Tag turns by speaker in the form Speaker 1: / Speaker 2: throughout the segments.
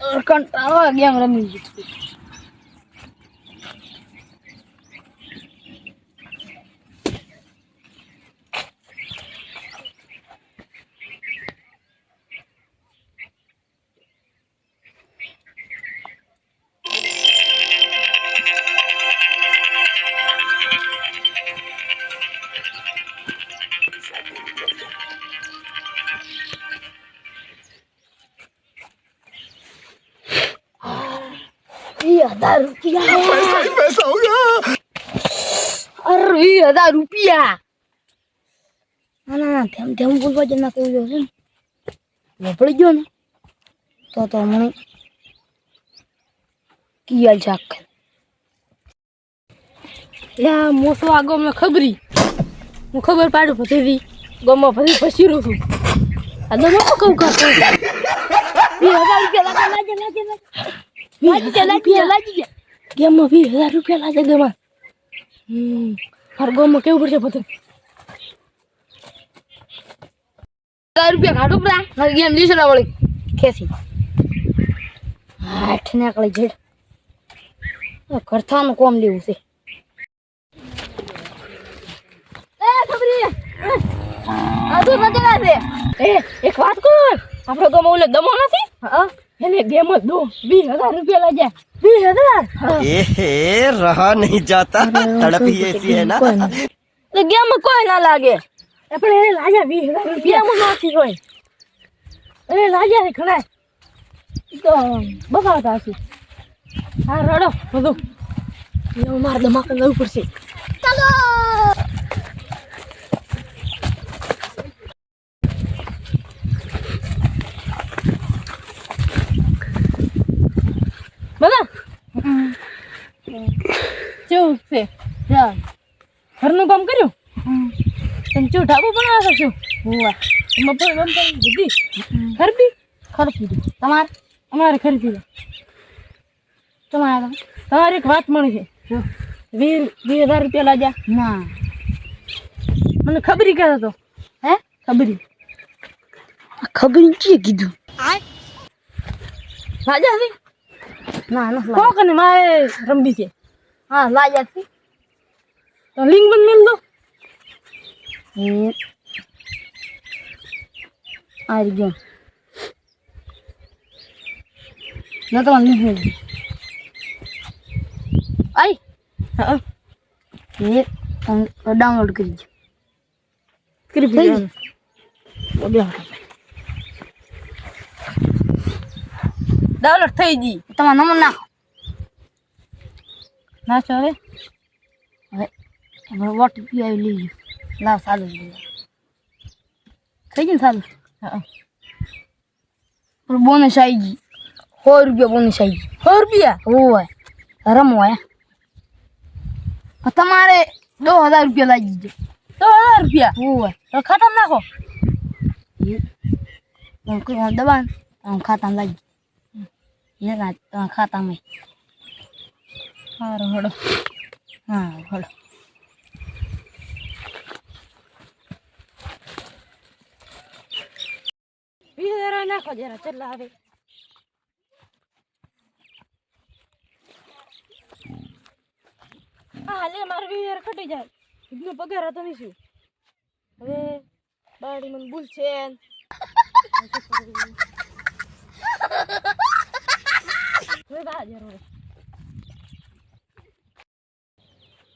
Speaker 1: કંટાળો ગેમ રમી ગઈ રૂપિયા
Speaker 2: પૈસા પૈસા હોગા
Speaker 1: અરે હજાર રૂપિયા ના ના ધેમ ધેમ બોલવા જ ના કહ્યું છે ને વપડી ગયો ને તો તો મને કિયાલ ચાક
Speaker 3: લ્યા મોટો આગો અમને ખબરી હું ખબર પાડું પછી ગમમાં પછી પછી રહું છું આ ગમો કહું કરતો
Speaker 1: બે હજાર રૂપિયા લાગે લાગે લાગે લાગી ગયા લાગી ગયા લાગી
Speaker 3: ગેમમાં વીસ હજાર રૂપિયા લાગે ગેમમાં હમ મારા ગામમાં કેવું પડશે બધું?
Speaker 1: હજાર રૂપિયા કાઢું પડે મારી ગેમ લીધો ના વળી. ખેસી આઠ નાકળી જેડ કરથાનું કોમ લેવું છે.
Speaker 3: એક વાત કર. આપણો ગમો ઓલે દમો નથી? હા. એને ગેમ જ દો વીસ હજાર રૂપિયા લઈ જાય. વીસ હજાર?
Speaker 2: એ રહા નહીં જાતા. તડપી એસી હે
Speaker 3: તો ગેમ કોઈ ના લાગે. પણ એને લાજા વીસ હજાર રૂપિયા. ગેમ નાખી હોય. એને લાગ્યા રે ખણાય તો બગાવતા હશે. હા રડો બધું. મારે દમાક જવું પડશે. ચાલો! બધા? કેવું છે? જા. ઘરનું કામ કર્યું? તમે ચો ઢાબુ બનાવો છો?
Speaker 1: હુવા
Speaker 3: ગમ પણ દીધી. ખરબી
Speaker 1: દીધું તમારે?
Speaker 3: અમારે ખરીદી
Speaker 1: તમારે?
Speaker 3: તમારે એક વાત મળી છે. વીસ વીસ હજાર રૂપિયા લાગ્યા.
Speaker 1: ના.
Speaker 3: મને ખબરી કહેતો હતો.
Speaker 1: હે?
Speaker 3: ખબરી.
Speaker 1: ખબરી કીધું?
Speaker 3: રાજા હતી
Speaker 1: ના ના
Speaker 3: કોક અને મારે રમવી છે
Speaker 1: હા લાગ્યા છે
Speaker 3: તો લિંક બંધ મેલ દો
Speaker 1: એ આવી ગયો ના તો નહીં મળી આઈ
Speaker 3: હા
Speaker 1: એ ડાઉનલોડ કરી
Speaker 3: કરી. ડાઉનલોડ થઈ ગઈ.
Speaker 1: તમારો નંબર નાખો.
Speaker 3: નાચો હવે.
Speaker 1: હવે ઓટીપી આવી લઈ લાવ સારું થઈ ગયું સારું
Speaker 3: હા
Speaker 1: બોનસ આવી ગઈ સો રૂપિયા બોનસ આવી ગઈ
Speaker 3: સો રૂપિયા?
Speaker 1: હોય રમવા તમારે દો હજાર રૂપિયા લાગી દીધો
Speaker 3: દો હજાર રૂપિયા?
Speaker 1: હોય
Speaker 3: તો ખાતા નાખો.
Speaker 1: દબાણ ખાતા ખાતામાં લાગી એ ખાતા મેં
Speaker 3: સારું હડો
Speaker 1: હા,
Speaker 3: હળો. નાખો જરા ચેટલા આવે હા, લે, મારે હજાર કટી જાય. એનો પગાર હતો નહીં હવે મને ભૂલ છે બાર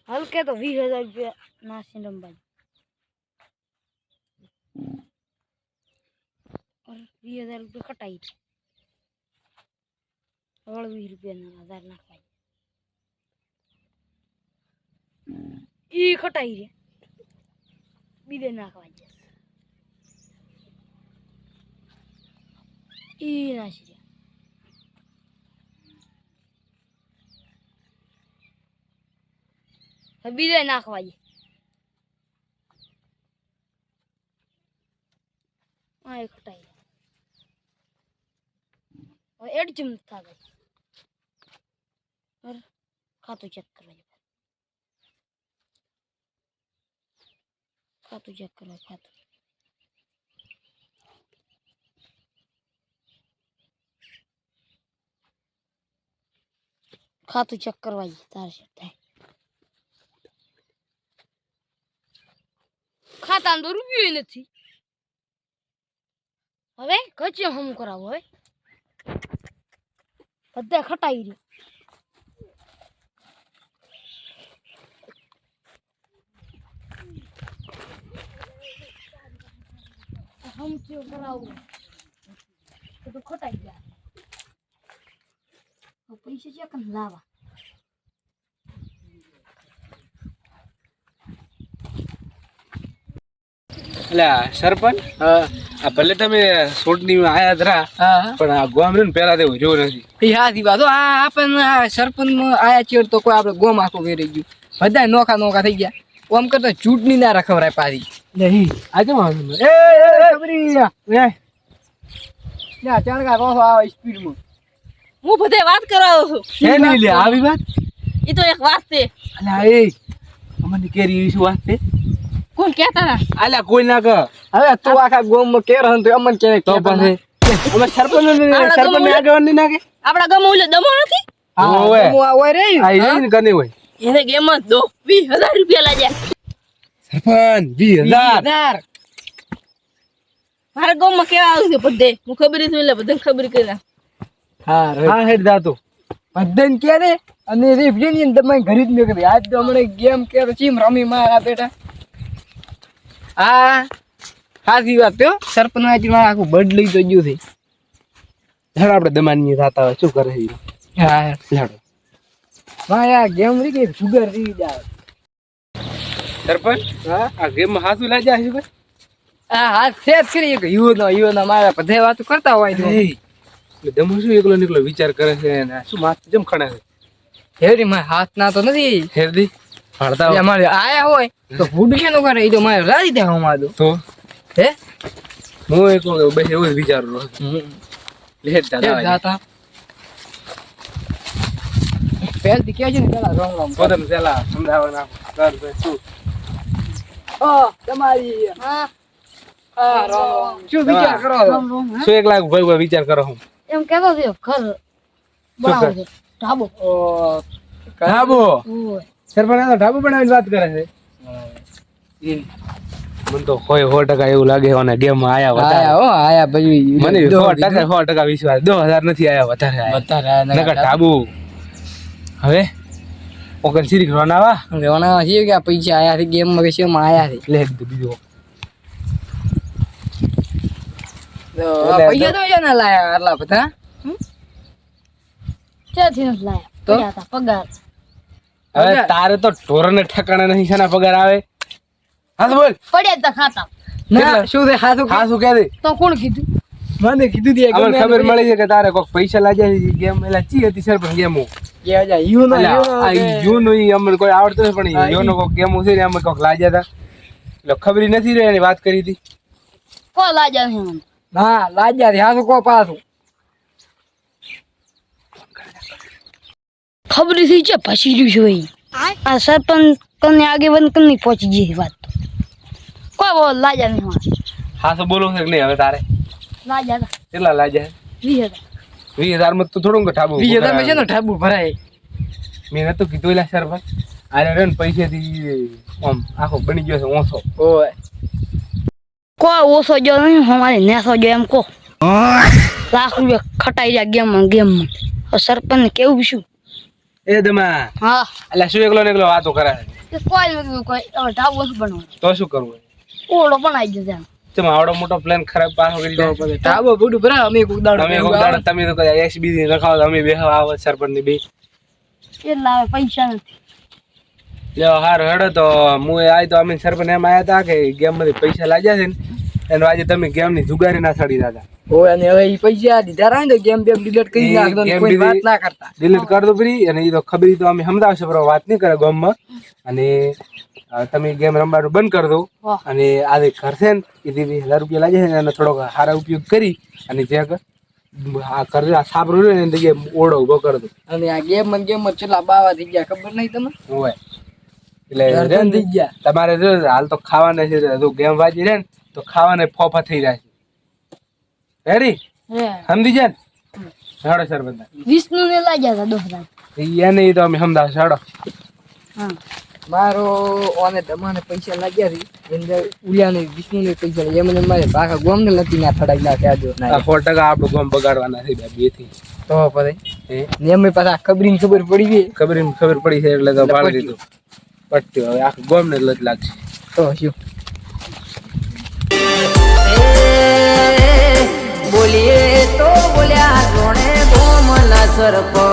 Speaker 1: હલકે તો વીસ હજાર રૂપિયા નાસી રમવા વીસ હજાર રૂપિયા કટાઈ છે હવે વીસ રૂપિયા હજાર નાખવા ઈ કટાઈ રે બીજે નાખવા ઈ નાસી રહ્યા બીજે નાખવા છે હા એ કટાઈ હવે એડજમ થાય પર ખાતું ચેક કરવા છે ખાતું ચેક કરવા ખાતું ખાતું ચેક કરવા જઈએ તારે શું તો રૂપિયો નથી. હવે કચ્યો હમ કરાવો હવે. બધા ખટાઈ રહ્યું. હમ કયો કરાવું. તો ખટાઈ ગયા. પૈસા છે લાવા
Speaker 4: એટલે સરપંચ આ ભલે તમે સોટની આયા ધરા પણ આ ગોમ ને પેલા તેવું જોયું નથી.
Speaker 5: હાથી વાત. આ આપણને સરપંચ આયા છીએ તો કોઈ આપણે ગોમ આખો વેરી ગયું. બધા નોખા નોખા થઈ ગયા. ઓમ કરતા ચૂંટણી ના રખવરાય પાછી.
Speaker 4: નહીં આ કેમ આવે એ એ એ ખબરી યા, યા.
Speaker 5: ત્યાં ચણકા રોસો આવે સ્પીડમાં હું બધે વાત કરાવું છું.
Speaker 4: છે નહીં લે આવી વાત?
Speaker 5: એ તો એક વાત છે.
Speaker 4: અલ્યા એ અમને કેરી એવી શું વાત છે.
Speaker 5: કોણ કેતા હતા
Speaker 4: આલા કોઈ ના કહ.
Speaker 5: હવે તું આખા ગોમમાં કે રહન તો અમન કે
Speaker 4: તો પછી અમે સરપંચ સરપંચ ને આગળની નાખે?
Speaker 5: આપડા ગામ ઓલે દમો નથી?
Speaker 4: ઓવે.
Speaker 5: આ હોય રે
Speaker 4: આ એ ને કને હોય.
Speaker 5: એને ગેમ જ દો રૂપિયા લાગ્યા.
Speaker 4: સરપંચ વીસ હજાર.
Speaker 5: હજાર. મારા ગામમાં કેવા આવશે બધે? હું ખબર નથી એટલે બધાને ખબર કરી
Speaker 4: હા હા હેડ દાતો
Speaker 5: બધાને કે રે અને રેફરી ને તમે ઘરે જ નીકળી આજ તો હમણાં ગેમ કે ચીમ રમી મારા બેટા. હા સાચી વાત તો સરપંચમાં આખું બડ લઈ તો ગયું છે.
Speaker 4: હેડ આપણે દમાની થતા હોય શું કરે છે
Speaker 5: હા
Speaker 4: હેડો.
Speaker 5: હા યાર ગેમ રી ગઈ સુગર રી જાય
Speaker 4: સરપંચ
Speaker 5: હા?
Speaker 4: આ ગેમમાં હાથું લાગ્યા છે ભાઈ?
Speaker 5: હા હા છે જ કરી કે યુ નો મારા બધે વાતો કરતા હોય તો
Speaker 4: દમો શું એકલો નીકળો વિચાર કરે છે ને? શું માથું જેમ ખણે છે?
Speaker 5: હેરી મારા હાથ ના તો નથી.
Speaker 4: હેરદી ફાડતા હોય.
Speaker 5: અમારે આયા હોય તો ફૂડ કે કરે? એ તો મારે રાજી દે હું મારું
Speaker 4: તો?
Speaker 5: હે?
Speaker 4: હું એક વખત બસ એવું જ વિચારું લેટ દાદા.
Speaker 5: ને પેલા
Speaker 4: પેલા સમજાવવાના કર શું?
Speaker 5: તમારી
Speaker 1: હા?
Speaker 5: હા શું વિચાર કરો?
Speaker 4: શું એક લાખ ભાઈ ભાઈ વિચાર કરો હું.
Speaker 1: એમ હતો ઘર બનાવો ઢાબો.
Speaker 4: સરપંચ આ તો ઢાબો બનાવીને વાત કરે છે. મને તો હોય સો ટકા એવું લાગે અને ગેમમાં આયા
Speaker 5: આયા
Speaker 4: વધારે
Speaker 5: હો આયા પછી
Speaker 4: મને સો ટકા સો ટકા વિશ્વાસ. દો હજાર નથી આયા વધારે
Speaker 5: વધારે
Speaker 4: નકર ઢાબુ. હવે? ઓકન સિરી રોનાવા
Speaker 5: રોનાવા છે કે પૈસા આયા છે ગેમમાં કેમ આયા છે?
Speaker 4: લે દીધું બીજું
Speaker 5: પૈસા તો ના લાયા આટલા બધા?
Speaker 1: ક્યાંથી નથી લાયા?
Speaker 5: તો?
Speaker 1: પગાર.
Speaker 4: હવે તારે તો ઢોરને ઠકાણે નહીં શાના પગાર આવે. હાલ બોલ.
Speaker 1: પડ્યા તો ખાતા.
Speaker 5: ના શું દે હાથું
Speaker 4: હા કે દે?
Speaker 1: તો કોણ કીધું?
Speaker 5: મને કીધું દે
Speaker 4: કે ખબર મળી છે કે તારે કોક પૈસા લાગ્યા ગેમ એલા ચી હતી સરપંચ ગેમો?
Speaker 5: યુ નો
Speaker 4: અલા, નો અમને કોઈ આવડતો પણ
Speaker 5: હા, ઈ.
Speaker 4: યુનો કોક ગેમો છે ને અમે કોક લાગ્યા હતા. એટલે ખબર નથી રહી એની વાત કરી હતી.
Speaker 1: કોઈ લાજા નહીં
Speaker 5: ના લાગ્યા થી હાથું કો પાછું.
Speaker 1: ખબર થઈ છે પછી રહ્યું છે ભાઈ આ સરપંચ કને આગેવાન કને પહોંચી ગઈ વાત તો. કોઈ બોલ લાજા નહીં હોય
Speaker 4: હા તો બોલો છે નહીં હવે તારે.
Speaker 1: લાજા
Speaker 4: કેટલા લાજા?
Speaker 1: વીસ હજાર.
Speaker 4: વીસ હજારમાં તો થોડું ઠાબુ
Speaker 5: ઠાબુ હજારમાં છે ને ઠાબુ ભરાય.
Speaker 4: મેં તો કીધું એલા સરપંચ. આને રે ને પૈસેથી આમ આખો બની ગયો છે ઓછો.
Speaker 5: ઓય.
Speaker 1: કોઈ ઓછો જો નહીં અમારે નેસો જો એમ કો લાખ રૂપિયા ખટાઈ જાય ગેમમાં. ગેમમાં સરપંચ કેવું શું
Speaker 4: એ દમા.
Speaker 1: હા.
Speaker 4: એટલે શું એકલો ને એકલો વાતો કરે?
Speaker 1: કોઈ નથી કોઈ ઢાબો શું બનવું
Speaker 4: તો શું કરવું?
Speaker 1: ઓળો બનાવી જશે
Speaker 4: તમે આવડો મોટો પ્લાન ખરાબ પાછો કરી
Speaker 5: તો
Speaker 4: દો
Speaker 5: ઢાબો બુડુ ભરા અમે કોક દાડો
Speaker 4: અમે કોક દાડો તમે તો કદાચ એસબી ની રખાવો અમે બેહવા આવો સરપંચની બે
Speaker 1: એટલા પૈસા નથી.
Speaker 4: લ્યો હાર હેડો તો હું આય તો અમે સરપંચ એમ આયા હતા કે ગેમમાંથી પૈસા લાગ્યા છે ને એનો આજે તમે ગેમની જુગારી ના સડી દાદા.
Speaker 5: અને હવે ઈ પૈસા દીધા રહે ને ગેમ બેમ ડિલીટ કરી નાખતો કોઈ વાત ના કરતા.
Speaker 4: ડિલીટ કર દો ફરી અને ઈ તો ખબર તો અમે સમજાવશે પર વાત નહીં કરે ગામમાં. અને તમે ગેમ રમવાનું બંધ કરી દો. અને આજે કરશે ને એ જે હજાર રૂપિયા લાગે છે અને થોડોક સારા ઉપયોગ કરી અને જે આ ઘર આ સાબરો રહ્યો ને જગ્યાએ ઓળો ઊભો કર દો.
Speaker 5: અને આ ગેમ મને ગેમમાં છેલ્લા બાવા થઈ ગયા ખબર નહીં તમને?
Speaker 4: હોય એટલે
Speaker 5: થઈ ગયા.
Speaker 4: તમારે જો હાલ તો ખાવાના છે ગેમ વાજી રહે ને તો ખાવાના ફોફા થઈ જાય છે. હેરી
Speaker 1: હે.
Speaker 4: સમજી જાય હાડો સર બધા.
Speaker 1: વિષ્ણુ ને લાગ્યા હતા દોસ્ત
Speaker 4: એને ઈ તો અમે સમજા હાડો.
Speaker 5: મારો ઓને તમારે પૈસા લાગ્યા છે અંદર વિષ્ણુ ને પૈસા લાગ્યા. એમને મારે બાકા ગોમને નથી ના થડાઈ ના આજો
Speaker 4: આ સો ટકા આપણું ગોમ બગાડવાના છે બેથી.
Speaker 5: તો પછી ને એમને પાછા ખબરીને ખબર પડી ગઈ.
Speaker 4: ખબર ખબર પડી છે એટલે તો પાડી દીધું. પટ્યું હવે આખું ગોમ ને લત લાગશે.
Speaker 5: તો શું?
Speaker 6: ਸਰਪਾ